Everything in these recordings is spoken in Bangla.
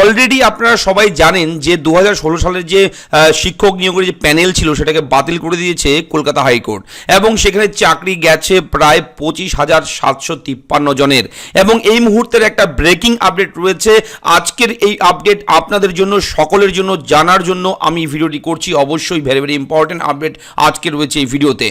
অলরেডি আপনারা সবাই জানেন যে দু হাজার ষোলো সালের যে শিক্ষক নিয়োগের যে প্যানেল ছিল সেটাকে বাতিল করে দিয়েছে কলকাতা হাইকোর্ট। এবং সেখানে চাকরি গেছে প্রায় পঁচিশ হাজার সাতশো তিপ্পান্ন জনের। এবং এই মুহূর্তের একটা ব্রেকিং আপডেট রয়েছে। আজকের এই আপডেট আপনাদের জন্য, সকলের জন্য, জানার জন্য আমি ভিডিওটি করছি। অবশ্যই ভেরি ভেরি ইম্পর্টেন্ট আপডেট আজকে রয়েছে এই ভিডিওতে।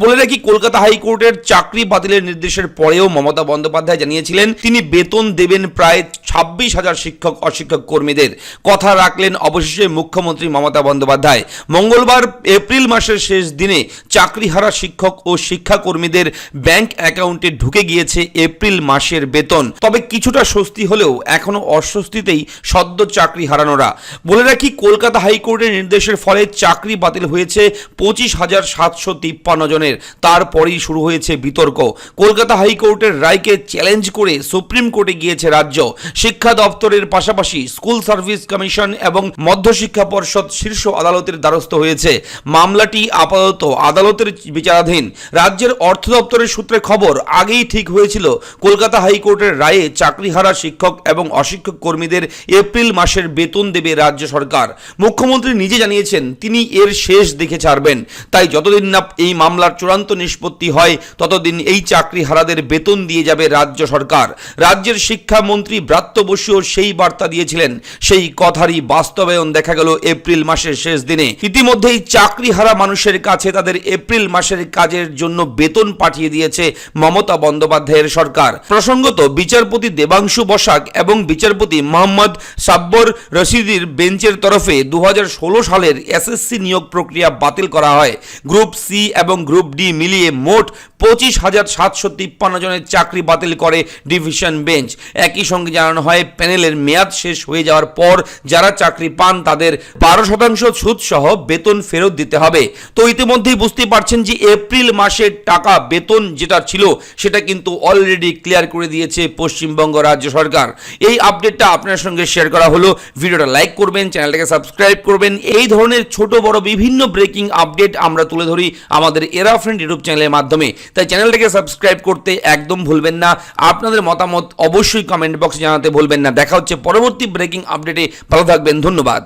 বলে রাখি, কলকাতা হাইকোর্টের চাকরি বাতিলের নির্দেশের পরেও মমতা বন্দ্যোপাধ্যায় জানিয়েছিলেন, তিনি বেতন দেবেন প্রায় ছাব্বিশ হাজার শিক্ষক, অশিক্ষক কর্মীদের কথা রাখলেন অবশেষে মুখ্যমন্ত্রী মমতা বন্দ্যোপাধ্যায়। মঙ্গলবার এপ্রিল মাসের শেষ দিনে চাকরিহারা শিক্ষক ও শিক্ষাকর্মীদের ব্যাংক অ্যাকাউন্টে ঢুকে গিয়েছে এপ্রিল মাসের বেতন। তবে কিছুটা স্বস্তি হলেও এখনও অস্বস্তিতেই সদ্য চাকরি হারানোরা। বলে রাখি, কলকাতা হাইকোর্টের নির্দেশের ফলে চাকরি বাতিল হয়েছে পঁচিশ হাজার সাতশো তিপ্পান্ন জনের। তারপরেই শুরু হয়েছে বিতর্ক। কলকাতা হাইকোর্টের রায়কে চ্যালেঞ্জ করে সুপ্রিম কোর্টে গিয়েছে রাজ্য। শিক্ষা দপ্তরের পাশাপাশি স্কুল সার্ভিস কমিশন এবং মধ্যশিক্ষা পর্ষদ শীর্ষ আদালতের দ্বারস্থ হয়েছে। মামলাটি আপাতত আদালতের বিচারাধীন। রাজ্যের অর্থ দপ্তরের সূত্রে খবর, আগেই ঠিক হয়েছিল, কলকাতা হাইকোর্টের রায়ে চাকরিহারা শিক্ষক এবং অশিক্ষক কর্মীদের এপ্রিল মাসের বেতন দেবে রাজ্য সরকার। মুখ্যমন্ত্রী নিজে জানিয়েছেন, তিনি এর শেষ দেখে ছাড়বেন। তাই যতদিন না এই মামলার চূড়ান্ত নিষ্পত্তি হয়, ততদিন এই চাকরিহারাদের বেতন দিয়ে যাবে রাজ্য সরকার। রাজ্যের শিক্ষামন্ত্রী ব্রাত্য বসুও সেই বার্তা দিয়েছিলেন। সেই কথারই বাস্তবায়ন দেখা গেল এপ্রিল মাসের শেষ দিনে। ইতিমধ্যেই চাকরিহারা মানুষের কাছে তাদের এপ্রিল মাসের কাজের জন্য বেতন পাঠিয়ে দিয়েছে মমতা বন্দ্যোপাধ্যায়ের সরকার। প্রসঙ্গত বিচারপতি দেবাংশু বসাক এবং বিচারপতি মোহাম্মদ সাব্বর রশিদির বেঞ্চের তরফে দু হাজার ষোলো সালের এসএসসি নিয়োগ প্রক্রিয়া বাতিল করা হয়। গ্রুপ সি এবং গ্রুপ ডি মিলিয়ে মোট পঁচিশ হাজার সাতশো তিপ্পান্ন জনের চাকরি বাতিল করে ডিভিশন বেঞ্চ। একই সঙ্গে জানানো হয়, প্যানেলের মেয়াদ শেষ হয়ে যাওয়ার পর যারা চাকরি পান তাদের বারো শতাংশ সুদ সহ বেতন ফেরত দিতে হবে। তো ইতিমধ্যেই বুঝতে পারছেন যে এপ্রিল মাসের টাকা বেতন যেটা ছিল সেটা কিন্তু অলরেডি ক্লিয়ার করে দিয়েছে পশ্চিমবঙ্গ রাজ্য সরকার। এই আপডেটটা আপনার সঙ্গে শেয়ার করা হলো। ভিডিওটা লাইক করবেন, চ্যানেলটাকে সাবস্ক্রাইব করবেন। এই ধরনের ছোট, বড়, বিভিন্ন ব্রেকিং আপডেট আমরা তুলে ধরি আমাদের এরা ফ্রেন্ড ইউটিউব চ্যানেলের মাধ্যমে। তাই চ্যানেলটাকে সাবস্ক্রাইব করতে একদম ভুলবেন না। আপনাদের মতামত অবশ্যই কমেন্ট বক্সে জানাতে ভুলবেন না। দেখা হচ্ছে পরবর্তী ব্রেকিং আপডেটে ভালো থাকবেন ধন্যবাদ।